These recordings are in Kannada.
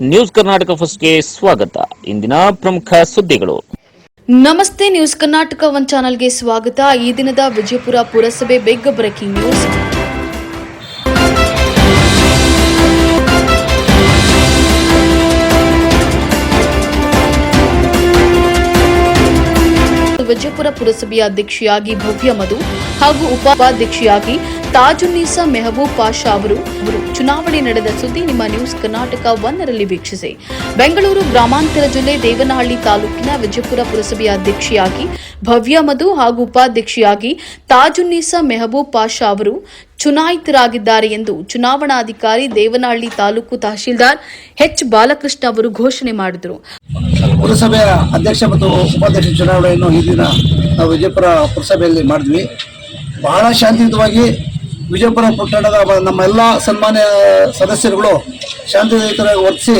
ನ್ಯೂಸ್ ಕರ್ನಾಟಕ ಫಸ್ಟ್ಗೆ ಸ್ವಾಗತ. ಇಂದಿನ ಪ್ರಮುಖ ಸುದ್ದಿಗಳು. ನಮಸ್ತೆ, ನ್ಯೂಸ್ ಕರ್ನಾಟಕ ಒನ್ ಚಾನಲ್ಗೆ ಸ್ವಾಗತ. ಈ ದಿನದ ವಿಜಯಪುರ ಪುರಸಭೆ ಬಿಗ್ ಬ್ರೇಕಿಂಗ್ ನ್ಯೂಸ್. ವಿಜಯಪುರ ಪುರಸಭೆಯ ಅಧ್ಯಕ್ಷೆಯಾಗಿ ಭವ್ಯ ಮಧು ಹಾಗೂ ಉಪಾಧ್ಯಕ್ಷೆಯಾಗಿ ತಾಜುನ್ನೀಸಾ ಮೆಹಬೂಬ್ ಪಾಷಾ ಅವರು ಚುನಾವಣೆ ನಡೆದ ಸುದ್ದಿ ನಿಮ್ಮ ನ್ಯೂಸ್ ಕರ್ನಾಟಕ ಒನ್ನರಲ್ಲಿ ವೀಕ್ಷಿಸಿ. ಬೆಂಗಳೂರು ಗ್ರಾಮಾಂತರ ಜಿಲ್ಲೆ ದೇವನಹಳ್ಳಿ ತಾಲೂಕಿನ ವಿಜಯಪುರ ಪುರಸಭೆಯ ಅಧ್ಯಕ್ಷೆಯಾಗಿ ಭವ್ಯ ಮಧು ಹಾಗೂ ಉಪಾಧ್ಯಕ್ಷೆಯಾಗಿ ತಾಜುನ್ನೀಸಾ ಮೆಹಬೂಬ್ ಪಾಷಾ ಅವರು ಚುನಾಯಿತರಾಗಿದ್ದಾರೆ ಎಂದು ಚುನಾವಣಾಧಿಕಾರಿ ದೇವನಹಳ್ಳಿ ತಾಲೂಕು ತಹಶೀಲ್ದಾರ್ ಎಚ್ ಬಾಲಕೃಷ್ಣ ಅವರು ಘೋಷಣೆ ಮಾಡಿದರು. ಪುರಸಭೆಯ ಅಧ್ಯಕ್ಷ ಮತ್ತು ಉಪಾಧ್ಯಕ್ಷ ಚುನಾವಣೆಯನ್ನು ಈ ದಿನ ನಾವು ವಿಜಯಪುರ ಪುರಸಭೆಯಲ್ಲಿ ಮಾಡಿದ್ವಿ. ಬಹಳ ಶಾಂತಿಯುತವಾಗಿ ವಿಜಯಪುರ ಪಟ್ಟಣದ ನಮ್ಮ ಎಲ್ಲ ಸನ್ಮಾನ್ಯ ಸದಸ್ಯರುಗಳು ಶಾಂತಿಯುತವಾಗಿ ವರ್ತಿಸಿ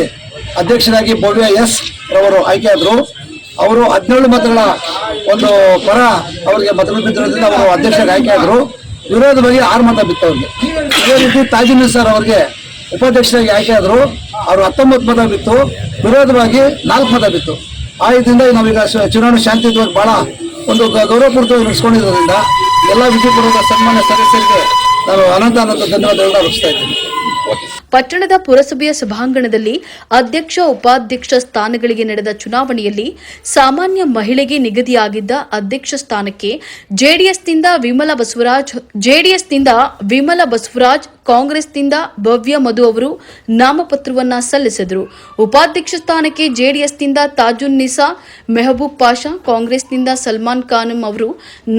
ಅಧ್ಯಕ್ಷರಾಗಿ ಭವ್ಯ ಎಸ್ ರವರು ಆಯ್ಕೆಯಾದರು ಅವರು ಹದಿನೇಳು ಮತಗಳ ಒಂದು ಪರ ಅವರಿಗೆ ಮತಗಳು ಬಿದ್ದಿರೋದ್ರಿಂದ ಅವರು ಅಧ್ಯಕ್ಷರಾಗಿ ವಿರೋಧ ವಿರೋಧವಾಗಿ ಆರು ಮತ ಬಿತ್ತು ಅವ್ರಿಗೆ ಇದೇ ರೀತಿ ತಾಜಿನ ಸರ್ ಅವರಿಗೆ ಉಪಾಧ್ಯಕ್ಷರಾಗಿ ಆಯ್ಕೆ ಆದರು. ಅವರು ಹತ್ತೊಂಬತ್ತು ಮತ ಬಿತ್ತು. ವಿರೋಧವಾಗಿ ನಾಲ್ಕು ಮತ ಬಿತ್ತು. ಆ ಇದರಿಂದ ನಾವೀಗ ಚುನಾವಣೆ ಶಾಂತಿಯುತವಾಗಿ ಬಹಳ ಒಂದು ಗ- ಗೌರವಪೂರಿತವಾಗಿ ನಡೆಸ್ಕೊಂಡಿರೋದ್ರಿಂದ ಎಲ್ಲ ವಿಜಯಪುರದ ಸನ್ಮಾನ್ಯ ಸದಸ್ಯರಿಗೆ ನಾನು ಅನಂತ ಅನಂತ ಧನ್ಯವಾದಗಳನ್ನ ಅರ್ಪಿಸ್ತಾ ಇದ್ದೀನಿ. ಪಟ್ಟಣದ ಪುರಸಭೆಯ ಸಭಾಂಗಣದಲ್ಲಿ ಅಧ್ಯಕ್ಷ, ಉಪಾಧ್ಯಕ್ಷ ಸ್ಥಾನಗಳಿಗೆ ನಡೆದ ಚುನಾವಣೆಯಲ್ಲಿ ಸಾಮಾನ್ಯ ಮಹಿಳೆಗೆ ನಿಗದಿಯಾಗಿದ್ದ ಅಧ್ಯಕ್ಷ ಸ್ಥಾನಕ್ಕೆ ಜೆಡಿಎಸ್ನಿಂದ ವಿಮಲ ಬಸವರಾಜ್, ಜೆಡಿಎಸ್ನಿಂದ ವಿಮಲ ಬಸವರಾಜ್ ಕಾಂಗ್ರೆಸ್ನಿಂದ ಭವ್ಯ ಮಧು ಅವರು ನಾಮಪತ್ರವನ್ನ ಸಲ್ಲಿಸಿದರು. ಉಪಾಧ್ಯಕ್ಷ ಸ್ಥಾನಕ್ಕೆ ಜೆಡಿಎಸ್ನಿಂದ ತಾಜುನ್ ನಿಸಾ, ಮೆಹಬೂಬ್ ಪಾಷಾ, ಕಾಂಗ್ರೆಸ್ನಿಂದ ಸಲ್ಮಾನ್ ಖಾನಂ ಅವರು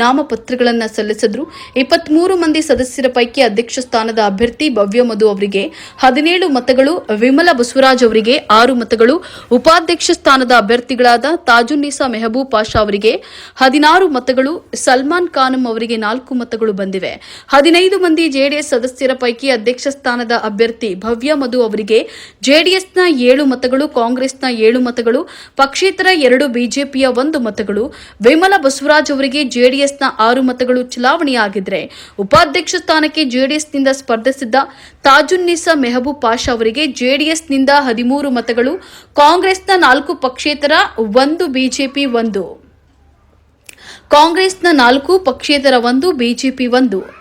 ನಾಮಪತ್ರಗಳನ್ನು ಸಲ್ಲಿಸಿದರು. ಇಪ್ಪತ್ಮೂರು ಮಂದಿ ಸದಸ್ಯರ ಪೈಕಿ ಅಧ್ಯಕ್ಷ ಸ್ಥಾನದ ಅಭ್ಯರ್ಥಿ ಭವ್ಯ ಮಧು ಅವರಿಗೆ, ಹದಿನೇಳು ಮತಗಳು ವಿಮಲ ಬಸವರಾಜ್ ಅವರಿಗೆ, ಆರು ಮತಗಳು ಉಪಾಧ್ಯಕ್ಷ ಸ್ಥಾನದ ಅಭ್ಯರ್ಥಿಗಳಾದ ತಾಜುನ್ನೀಸಾ ಮೆಹಬೂಬ್ ಪಾಷಾ ಅವರಿಗೆ, ಹದಿನಾರು ಮತಗಳು ಸಲ್ಮಾನ್ ಖಾನಂ ಅವರಿಗೆ ನಾಲ್ಕು ಮತಗಳು ಬಂದಿವೆ. ಹದಿನೈದು ಮಂದಿ ಜೆಡಿಎಸ್ ಸದಸ್ಯರ ಪೈಕಿ ಅಧ್ಯಕ್ಷ ಸ್ಥಾನದ ಅಭ್ಯರ್ಥಿ ಭವ್ಯ ಮಧು ಅವರಿಗೆ ಜೆಡಿಎಸ್ನ ಏಳು ಮತಗಳು, ಕಾಂಗ್ರೆಸ್ನ ಏಳು ಮತಗಳು, ಪಕ್ಷೇತರ ಎರಡು, ಬಿಜೆಪಿಯ ಒಂದು ಮತಗಳು. ವಿಮಲ ಬಸವರಾಜ್ ಅವರಿಗೆ ಜೆಡಿಎಸ್ನ ಆರು ಮತಗಳು ಚಲಾವಣೆಯಾಗಿದ್ರೆ ಉಪಾಧ್ಯಕ್ಷ ಸ್ಥಾನಕ್ಕೆ ಜೆಡಿಎಸ್ನಿಂದ ಸ್ಪರ್ಧಿಸಿದ್ದ ತಾಜುನ್ನೀಸಾ ಮೆಹಬೂಬ್ ಪಾಷಾ ಅವರಿಗೆ ಜೆಡಿಎಸ್ನಿಂದ ಹದಿಮೂರು ಮತಗಳು, ಕಾಂಗ್ರೆಸ್ನ ನಾಲ್ಕು ಪಕ್ಷೇತರ ಒಂದು, ಬಿಜೆಪಿ ಒಂದು. ಕಾಂಗ್ರೆಸ್ನ ನಾಲ್ಕು, ಪಕ್ಷೇತರ ಒಂದು, ಬಿಜೆಪಿ ಒಂದು.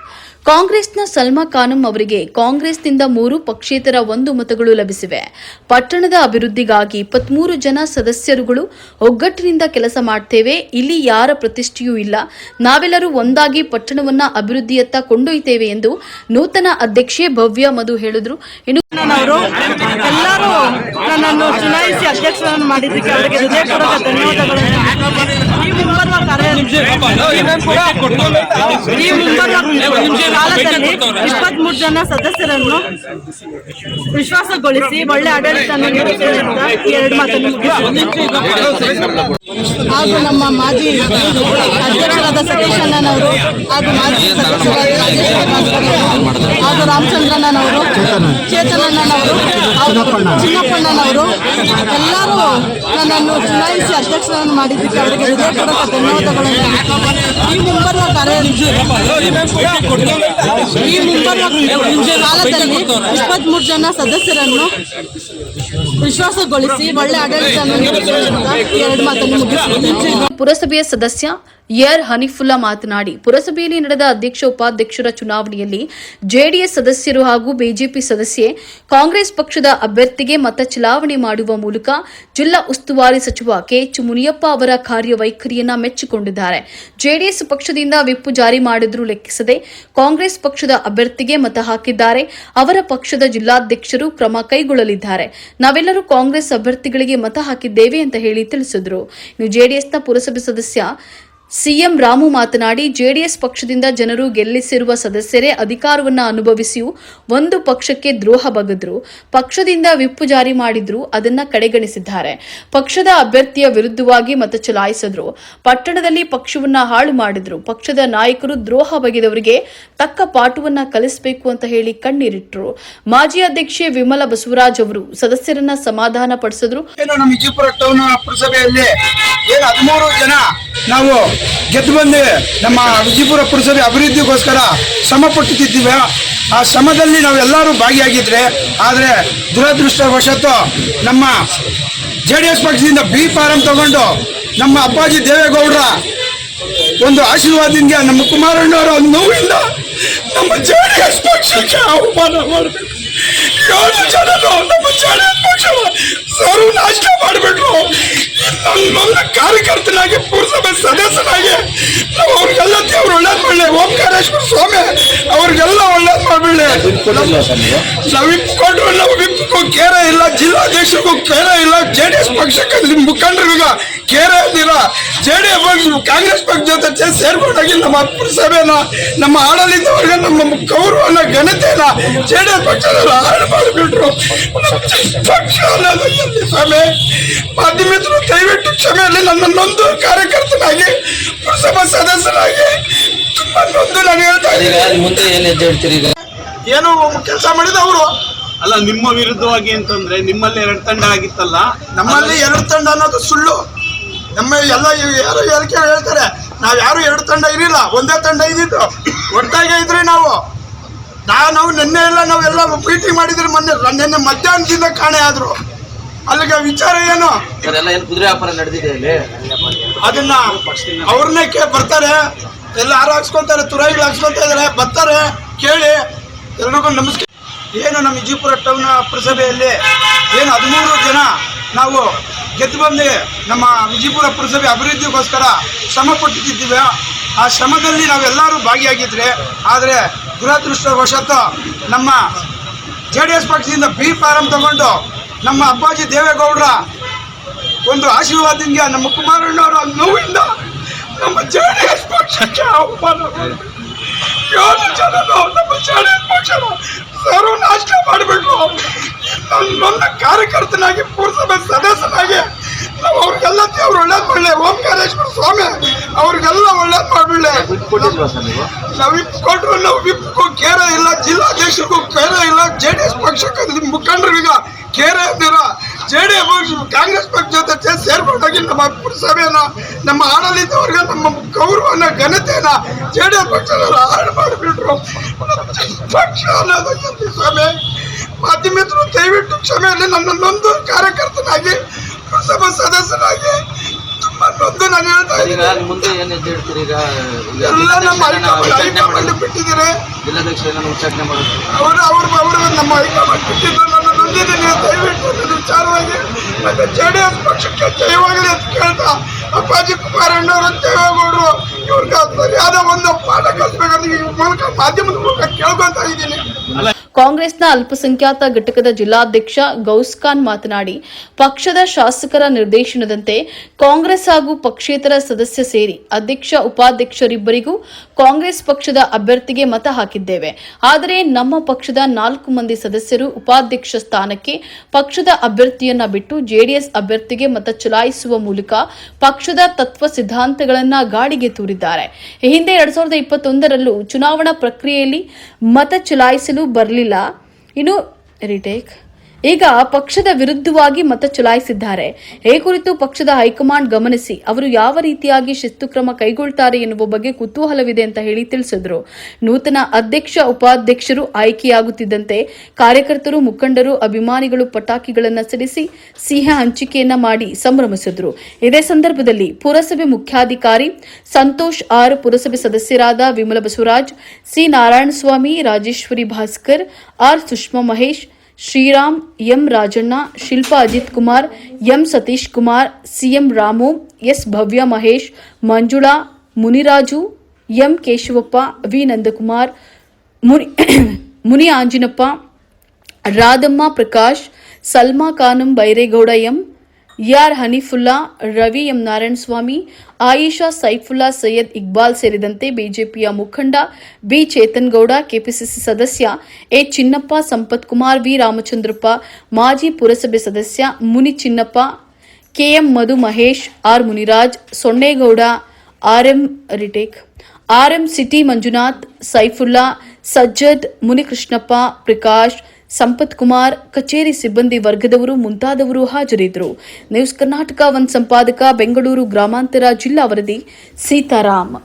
ಕಾಂಗ್ರೆಸ್ನ ಸಲ್ಮಾ ಖಾನಂ ಅವರಿಗೆ ಕಾಂಗ್ರೆಸ್ನಿಂದ ಮೂರು ಪಕ್ಷೇತರ ಒಂದು ಮತಗಳು ಲಭಿಸಿವೆ. ಪಟ್ಟಣದ ಅಭಿವೃದ್ಧಿಗಾಗಿ ಇಪ್ಪತ್ಮೂರು ಜನ ಸದಸ್ಯರುಗಳು ಒಗ್ಗಟ್ಟಿನಿಂದ ಕೆಲಸ ಮಾಡ್ತೇವೆ. ಇಲ್ಲಿ ಯಾರ ಪ್ರತಿಷ್ಠೆಯೂ ಇಲ್ಲ. ನಾವೆಲ್ಲರೂ ಒಂದಾಗಿ ಪಟ್ಟಣವನ್ನ ಅಭಿವೃದ್ಧಿಯತ್ತ ಕೊಂಡೊಯ್ತೇವೆ ಎಂದು ನೂತನ ಅಧ್ಯಕ್ಷೆ ಭವ್ಯ ಮಧು ಹೇಳಿದ್ರು. ಇನ್ನು ಚುನಾಯಿಸಿ ಅಧ್ಯಕ್ಷರನ್ನು ಮಾಡಿದ್ದಕ್ಕೆ ಅವರಿಗೆ ಕಾರ್ಯ ಈ ಕಾಲದಲ್ಲಿ ಇಪ್ಪತ್ಮೂರು ಜನ ಸದಸ್ಯರನ್ನು ವಿಶ್ವಾಸಗೊಳಿಸಿ ಒಳ್ಳೆ ಆಡಳಿತ ಎರಡು ಮಾತನ್ನು. ಹಾಗೂ ನಮ್ಮ ಮಾಜಿ ಅಧ್ಯಕ್ಷರಾದ ಸತೀಶ್ ಅಣ್ಣನವರು ಹಾಗೂ ಮಾಜಿ ಸದಸ್ಯರಾದ ಹಾಗೂ ರಾಮಚಂದ್ರಣ್ಣನವರು ಚೇತನಣ್ಣನವರು ಚಿನ್ನಪ್ಪಣ್ಣನವರು. ಎಲ್ಲರೂ ನನ್ನನ್ನು ಚುನಾಯಿಸಿ ಅಧ್ಯಕ್ಷರನ್ನು ಮಾಡಿದ್ದಕ್ಕೆ ಅವರಿಗೆ ಹೃದಯಪೂರ್ವಕ ಧನ್ಯವಾದಗಳನ್ನು ಈ ಮುಂಬರುವ ಕಾರ್ಯ ಈ ಮುಂಬರುವ ಕಾಲದಲ್ಲಿ ಇಪ್ಪತ್ಮೂರು ಜನ ಸದಸ್ಯರನ್ನು ವಿಶ್ವಾಸಗೊಳಿಸಿ ಒಳ್ಳೆ ಆಡಳಿತ ಎರಡು ಮಾತನ್ನು ಮುಗಿಸಿ ಪುರಸಭೆಯ ಸದಸ್ಯ ಎರ್ ಹನಿಫುಲ್ಲಾ ಮಾತನಾಡಿ ಪುರಸಭೆಯಲ್ಲಿ ನಡೆದ ಅಧ್ಯಕ್ಷ ಉಪಾಧ್ಯಕ್ಷರ ಚುನಾವಣೆಯಲ್ಲಿ ಜೆಡಿಎಸ್ ಸದಸ್ಯರು ಹಾಗೂ ಬಿಜೆಪಿ ಸದಸ್ಯೆ ಕಾಂಗ್ರೆಸ್ ಪಕ್ಷದ ಅಭ್ಯರ್ಥಿಗೆ ಮತ ಚಲಾವಣೆ ಮಾಡುವ ಮೂಲಕ ಜಿಲ್ಲಾ ಉಸ್ತುವಾರಿ ಸಚಿವ ಕೆಎಚ್ ಮುನಿಯಪ್ಪ ಅವರ ಕಾರ್ಯವೈಖರಿಯನ್ನ ಮೆಚ್ಚಿಕೊಂಡಿದ್ದಾರೆ. ಜೆಡಿಎಸ್ ಪಕ್ಷದಿಂದ ವಿಪ್ ಜಾರಿ ಮಾಡಿದ್ರೂ ಲೆಕ್ಕಿಸದೆ ಕಾಂಗ್ರೆಸ್ ಪಕ್ಷದ ಅಭ್ಯರ್ಥಿಗೆ ಮತ ಹಾಕಿದ್ದಾರೆ. ಅವರ ಪಕ್ಷದ ಜಿಲ್ಲಾಧ್ಯಕ್ಷರು ಕ್ರಮ ಕೈಗೊಳ್ಳಲಿದ್ದಾರೆ. ನಾವೆಲ್ಲರೂ ಕಾಂಗ್ರೆಸ್ ಅಭ್ಯರ್ಥಿಗಳಿಗೆ ಮತ ಹಾಕಿದ್ದೇವೆ ಅಂತ ಹೇಳಿ ತಿಳಿಸಿದ್ರು. ಇನ್ನು ಜೆಡಿಎಸ್ನ ಪುರಸಭೆ ಸದಸ್ಯ ಸಿಎಂ ರಾಮು ಮಾತನಾಡಿ, ಜೆಡಿಎಸ್ ಪಕ್ಷದಿಂದ ಜನರು ಗೆಲ್ಲಿಸಿರುವ ಸದಸ್ಯರೇ ಅಧಿಕಾರವನ್ನ ಅನುಭವಿಸಿಯೂ ಒಂದು ಪಕ್ಷಕ್ಕೆ ದ್ರೋಹ ಬಗೆದ್ರು, ಪಕ್ಷದಿಂದ ವಿಪ್ಪು ಜಾರಿ ಮಾಡಿದ್ರು, ಅದನ್ನ ಕಡೆಗಣಿಸಿದ್ದಾರೆ. ಪಕ್ಷದ ಅಭ್ಯರ್ಥಿಯ ವಿರುದ್ಧವಾಗಿ ಮತ ಚಲಾಯಿಸಿದ್ರು. ಪಟ್ಟಣದಲ್ಲಿ ಪಕ್ಷವನ್ನ ಹಾಳು ಮಾಡಿದ್ರು. ಪಕ್ಷದ ನಾಯಕರು ದ್ರೋಹ ಬಗೆದವರಿಗೆ ತಕ್ಕ ಪಾಠವನ್ನ ಕಲಿಸಬೇಕು ಅಂತ ಹೇಳಿ ಕಣ್ಣೀರಿಟ್ರು. ಮಾಜಿ ಅಧ್ಯಕ್ಷೆ ವಿಮಲ ಬಸವರಾಜ್ ಅವರು ಸದಸ್ಯರನ್ನ ಸಮಾಧಾನ ಪಡಿಸಿದ್ರು ಹದಿಮೂರು ಜನ ನಾವು ಗೆದ್ದು ಬಂದು. ನಮ್ಮ ವಿಜಯಪುರ ಪುರಸಭೆ ಅಭಿವೃದ್ಧಿಗೋಸ್ಕರ ಶ್ರಮ ಪಟ್ಟುತ್ತಿದ್ದೀವಿ. ಆ ಶ್ರಮದಲ್ಲಿ ನಾವೆಲ್ಲರೂ ಭಾಗಿಯಾಗಿದ್ದರೆ ಆದರೆ ದುರದೃಷ್ಟವಶತ್ತು ನಮ್ಮ ಜೆ ಡಿ ಎಸ್ ಪಕ್ಷದಿಂದ ಬಿ ಫಾರಂ ತಗೊಂಡು ನಮ್ಮ ಅಪ್ಪಾಜಿ ದೇವೇಗೌಡರ ಒಂದು ಆಶೀರ್ವಾದದಿಂದ ನಮ್ಮ ಕುಮಾರಣ್ಣವರ ಒಂದು ನೋವಿಂದ ನಮ್ಮ ಜೆ ಡಿ ಎಸ್ ಪಕ್ಷಕ್ಕೆ ಅವಮಾನ ಮಾಡಬೇಕು. ಜನರು ನಮ್ಮ ಜೆ ಡಿ ಎಸ್ ಪಕ್ಷ ಸರ್ವನಾಶ ಮಾಡಿಬಿಟ್ರು. ನನ್ನ ಕಾರ್ಯಕರ್ತನಾಗಿ, ಪುರಸಭೆ ಸದಸ್ಯನಾಗಿ ನಾವು ಅವ್ರಿಗೆಲ್ಲ ದೇವ್ರು ಒಳ್ಳೇದು ಮಾಡಲಿ. ಓಂಕಾರೇಶ್ವರ ಸ್ವಾಮಿ, ಅವ್ರಿಗೆಲ್ಲ ಒಳ್ಳೇದು ಮಾಡಬಿಡ್ಲಿ. ನಾವು ಕೊಟ್ಟರು ನಾವು ವಿಪ್ಗೂ ಕೇರ ಇಲ್ಲ, ಜಿಲ್ಲಾಧ್ಯಕ್ಷರಿಗೂ ಕೇರ ಇಲ್ಲ, ಜೆ ಡಿ ಎಸ್ ಪಕ್ಷಕ್ಕೆ ಮುಖಂಡರಿಗೂ ಕೇರ ಇಲ್ಲ ಜೆ ಡಿ ಎಸ್ ಕಾಂಗ್ರೆಸ್ ಪಕ್ಷ ಜೊತೆ ಸೇರ್ಕೊಂಡಾಗಿ ನಮ್ಮ ಪುರಸಭೆನ ನಮ್ಮ ಆಡಳಿತವರ್ಗ, ನಮ್ಮ ಗೌರವನ ಘನತೆನ ಜೆ ಡಿ ಎಸ್ ಪಕ್ಷದವರು ಹಾಳು ಮಾಡಿಬಿಟ್ರು. ಪಕ್ಷ ಅನ್ನೋದು ಸ್ವಾಮಿ? ಮಾಧ್ಯಮಿತರು ದಯವಿಟ್ಟು ಕ್ಷಮೆಯಲ್ಲಿ ನನ್ನ ನೊಂದು ಕಾರ್ಯಕರ್ತನಾಗಿ ಪುರಸಭಾ ಸದಸ್ಯನಾಗಿ ತುಂಬಾ ನೊಂದು ನಾನು ಹೇಳ್ತಾ ಇದ್ದೀನಿ. ಮುಂದೆ ಏನ್ ಕೆಲಸ ಮಾಡಿದ ಅವರು. ಅಲ್ಲ ನಿಮ್ಮ ವಿರುದ್ಧವಾಗಿ ಅಂತಂದ್ರೆ ನಿಮ್ಮಲ್ಲಿ ಎರಡು ತಂಡ ಆಗಿತ್ತಲ್ಲ ನಮ್ಮಲ್ಲಿ ಎರಡು ತಂಡ ಅನ್ನೋದು ಸುಳ್ಳು. ನಮ್ಮ ಎಲ್ಲ ಯಾರು ಹೇಳಿಕೆ ಹೇಳ್ತಾರೆ ನಾವು ಯಾರು ಎರಡು ತಂಡ ಇರಲಿಲ್ಲ ಒಂದೇ ತಂಡ ಇದ್ದಿದ್ದು. ಒಟ್ಟಾಗೆ ಇದ್ರಿ ನಾವು ನಾ- ನಾವು ನಿನ್ನೆ ಎಲ್ಲ ನಾವೆಲ್ಲ ಮೀಟಿಂಗ್ ಮಾಡಿದ್ರೆ ಮೊನ್ನೆ ನಿನ್ನೆ ಮಧ್ಯಾಹ್ನದಿಂದ ಕಾಣೆ ಆದ್ರು. ಅಲ್ಲಿಗೆ ವಿಚಾರ ಏನು? ಏನ್ ಕುದುರೆ ವ್ಯಾಪಾರ ನಡೆದಿದೆ ಇಲ್ಲಿ? ಅದನ್ನ ಅವ್ರನ್ನೇ ಕೇಳಿ ಬರ್ತಾರೆ. ಎಲ್ಲ ಯಾರು ಹಾಕ್ಸ್ಕೊಂತಾರೆ ತುರಾಯಿಗಳು ಹಾಕ್ಸ್ಕೊಂತ ಇದಾರೆ ಬರ್ತಾರೆ ಕೇಳಿ. ಎಲ್ರಿಗೂ ನಮಸ್ಕಾರ. ಏನು ನಮ್ಮ ವಿಜಯಪುರ ಟೌನ್ ಪುರಸಭೆಯಲ್ಲಿ ಏನು ಹದಿಮೂರು ಜನ ನಾವು ಗೆದ್ದು ಬಂದು ನಮ್ಮ ವಿಜಯಪುರ ಪುರಸಭೆ ಅಭಿವೃದ್ಧಿಗೋಸ್ಕರ ಶ್ರಮ ಪಟ್ಟಿದ್ದೀವಿ ಆ ಶ್ರಮದಲ್ಲಿ ನಾವೆಲ್ಲರೂ ಭಾಗಿಯಾಗಿದ್ರೆ ಆದರೆ ದುರದೃಷ್ಟವಶತ್ತು ನಮ್ಮ ಜೆ ಡಿ ಎಸ್ ಪಕ್ಷದಿಂದ ಬಿ ಫಾರಂ ತಗೊಂಡು ನಮ್ಮ ಅಪ್ಪಾಜಿ ದೇವೇಗೌಡರ ಒಂದು ಆಶೀರ್ವಾದದಿಂದ ನಮ್ಮ ಕುಮಾರಣ್ಣವರ ನೋವಿಂದ ನಮ್ಮ ಜೆ ಡಿ ಎಸ್ ಪಕ್ಷಕ್ಕೆ ಅವಮಾನ ಯಾವ ಏಳು ಜನರು ನಮ್ಮ ಜೆ ಡಿ ಎಸ್ ಪಕ್ಷನ ಸರ್ವನಾಶ ಮಾಡಿಬಿಟ್ರು ನನ್ನ ಕಾರ್ಯಕರ್ತನಾಗಿ ಪುರಸಭೆ ಸದಸ್ಯನಾಗಿ ನಾವು ಅವ್ರಿಗೆಲ್ಲ ದೇವ್ರು ಒಳ್ಳೇದು ಮಾಡಲಿ. ಓಂಕಾರೇಶ್ವರ ಸ್ವಾಮಿ ಅವ್ರಿಗೆಲ್ಲ ಒಳ್ಳೇದು ಮಾಡ್ಬಿಡ್ಲಿ. ನೀವು ವಿಪ್ ಕೊಟ್ಟರು ನಾವು? ವಿಪ್ಗೂ ಕೇರ ಇಲ್ಲ ಜಿಲ್ಲಾಧ್ಯಕ್ಷರಿಗೂ ಕೇರ ಇಲ್ಲ ಜೆ ಡಿ ಎಸ್ ಪಕ್ಷಕ್ಕೆ ನಿಮ್ಮ ಕೇರ ಇದ್ದೀರ ಜೆ ಡಿ ಎಸ್ ಕಾಂಗ್ರೆಸ್ ಪಕ್ಷ ಜೊತೆ ಸೇರ್ಕೊಂಡೋಗಿ ನಮ್ಮ ಪುರಸಭೆನ ನಮ್ಮ ಆಡಳಿತವರ್ಗ ನಮ್ಮ ಗೌರವನ ಘನತೆನ ಜೆ ಡಿ ಎಸ್ ಪಕ್ಷದವರು ಹಾಳು ಮಾಡಿಬಿಟ್ರು. ಪಕ್ಷ ಅನ್ನೋದು ಸಭೆ ಸ್ವಾಮಿ ಮಾಧ್ಯಮಿತರು ದಯವಿಟ್ಟು ಕ್ಷಮೆಯಲ್ಲಿ ನನ್ನ ನೊಂದು ಕಾರ್ಯಕರ್ತನಾಗಿ ಪುರಸಭಾ ಸದಸ್ಯನಾಗಿ ತುಂಬಾ ನೊಂದು ನಾನು ಹೇಳ್ತಾ ಈಗ ಇದ್ದೀನಿ. ಮುಂದೆ ಏನು ಈಗ? ಎಲ್ಲ ನಮ್ಮ ಹೈಕಮಾಂಡ್ ಬಿಟ್ಟಿದ್ದಾರೆ. ಅವರು ಅವರು ಅವರು ನಮ್ಮ ಹೈಕಮಾಂಡ್ ಬಿಟ್ಟಿದ್ದು ನೊಂದಿದ್ದೀನಿ ದಯವಿಟ್ಟು ನನ್ನ ವಿಚಾರವಾಗಿ ಮತ್ತೆ ಜೆ ಡಿ ಎಸ್ ಪಕ್ಷಕ್ಕೆ ಜಯವಾಗಲಿ ಅಂತ ಕೇಳ್ತಾ ಅಪ್ಪಾಜಿ ಕುಮಾರಣ್ಣವರು ದೇವೇಗೌಡರು ಇವ್ರಿಗೆ ಸರಿಯಾದ ಒಂದು ಪಾಠ ಕಲಿಸ್ಬೇಕಂತ ಈ ಮೂಲಕ ಮಾಧ್ಯಮದ ಮೂಲಕ ಕೇಳ್ಕೊತಾ ಇದ್ದೀನಿ. ಕಾಂಗ್ರೆಸ್ನ ಅಲ್ಪಸಂಖ್ಯಾತ ಘಟಕದ ಜಿಲ್ಲಾಧ್ಯಕ್ಷ ಗೌಸ್ಖಾನ್ ಮಾತನಾಡಿ, ಪಕ್ಷದ ಶಾಸಕರ ನಿರ್ದೇಶನದಂತೆ ಕಾಂಗ್ರೆಸ್ ಹಾಗೂ ಪಕ್ಷೇತರ ಸದಸ್ಯ ಸೇರಿ ಅಧ್ಯಕ್ಷ, ಉಪಾಧ್ಯಕ್ಷರಿಬ್ಬರಿಗೂ ಕಾಂಗ್ರೆಸ್ ಪಕ್ಷದ ಅಭ್ಯರ್ಥಿಗೆ ಮತ ಹಾಕಿದ್ದೇವೆ. ಆದರೆ ನಮ್ಮ ಪಕ್ಷದ ನಾಲ್ಕು ಮಂದಿ ಸದಸ್ಯರು ಉಪಾಧ್ಯಕ್ಷ ಸ್ಥಾನಕ್ಕೆ ಪಕ್ಷದ ಅಭ್ಯರ್ಥಿಯನ್ನ ಬಿಟ್ಟು ಜೆಡಿಎಸ್ ಅಭ್ಯರ್ಥಿಗೆ ಮತ ಚಲಾಯಿಸುವ ಮೂಲಕ ಪಕ್ಷದ ತತ್ವ ಸಿದ್ಧಾಂತಗಳನ್ನ ಗಾಡಿಗೆ ತೂರಿದ್ದಾರೆ. ಹಿಂದೆ ಎರಡ್ ಸಾವಿರದ ಇಪ್ಪತ್ತೊಂದರಲ್ಲೂ ಚುನಾವಣಾ ಪ್ರಕ್ರಿಯೆಯಲ್ಲಿ ಮತ ಚಲಾಯಿಸಲು ಬರಲಿಲ್ಲ. ಇನ್ನು ರಿಟೇಕ್ ಈಗ ಪಕ್ಷದ ವಿರುದ್ಧವಾಗಿ ಮತ ಚಲಾಯಿಸಿದ್ದಾರೆ. ಈ ಕುರಿತು ಪಕ್ಷದ ಹೈಕಮಾಂಡ್ ಗಮನಿಸಿ ಅವರು ಯಾವ ರೀತಿಯಾಗಿ ಶಿಸ್ತು ಕ್ರಮ ಕೈಗೊಳ್ತಾರೆ ಎನ್ನುವ ಬಗ್ಗೆ ಕುತೂಹಲವಿದೆ ಅಂತ ಹೇಳಿ ತಿಳಿಸಿದರು. ನೂತನ ಅಧ್ಯಕ್ಷ, ಉಪಾಧ್ಯಕ್ಷರು ಆಯ್ಕೆಯಾಗುತ್ತಿದ್ದಂತೆ ಕಾರ್ಯಕರ್ತರು, ಮುಖಂಡರು, ಅಭಿಮಾನಿಗಳು ಪಟಾಕಿಗಳನ್ನು ಸಿಡಿಸಿ ಸಿಂಹ ಹಂಚಿಕೆಯನ್ನ ಮಾಡಿ ಸಂಭ್ರಮಿಸಿದ್ರು. ಇದೇ ಸಂದರ್ಭದಲ್ಲಿ ಪುರಸಭೆ ಮುಖ್ಯಾಧಿಕಾರಿ ಸಂತೋಷ್ ಆರ್, ಪುರಸಭೆ ಸದಸ್ಯರಾದ Vimala Basavaraj, C Narayanaswamy, Rajeshwari Bhaskar, R Sushma Mahesh Shriram M Rajanna Shilpa Ajith Kumar M Sathish Kumar CM Ramu S Bhavya Mahesh Manjula Muniraju M Keshavappa V Nandakumar Muni Muni Anjinappa Radhamma Prakash Salma Khanam Byregowda M AR Haneefulla, Ravi M Narayanaswamy Ayesha Saifulla, Syed Iqbal ಸೇರಿದಂತೆ ಬಿಜೆಪಿಯ ಮುಖಂಡ ಬಿ ಚೇತನ್ ಗೌಡ ಕೆಪಿಸಿಸಿ ಸದಸ್ಯ ಎ ಚಿನ್ನಪ್ಪ, ಸಂಪತ್ ಕುಮಾರ್, ವಿ ರಾಮಚಂದ್ರಪ್ಪ, ಮಾಜಿ ಪುರಸಭೆ ಸದಸ್ಯ Muni Chinnappa, KM Madhu Mahesh, R Muniraj Sonnegowda RM retake, RM CT Manjunath, Saifulla, Sajjad Munikrishnappa, Prakash Sampath Kumar, ಕಚೇರಿ ಸಿಬ್ಬಂದಿ ವರ್ಗದವರು ಮುಂತಾದವರು ಹಾಜರಿದ್ದರು. ನ್ಯೂಸ್ ಕರ್ನಾಟಕ ಒನ್ ಸಂಪಾದಕ, ಬೆಂಗಳೂರು ಗ್ರಾಮಾಂತರ ಜಿಲ್ಲಾ ವರದಿ, ಸೀತಾರಾಮ್.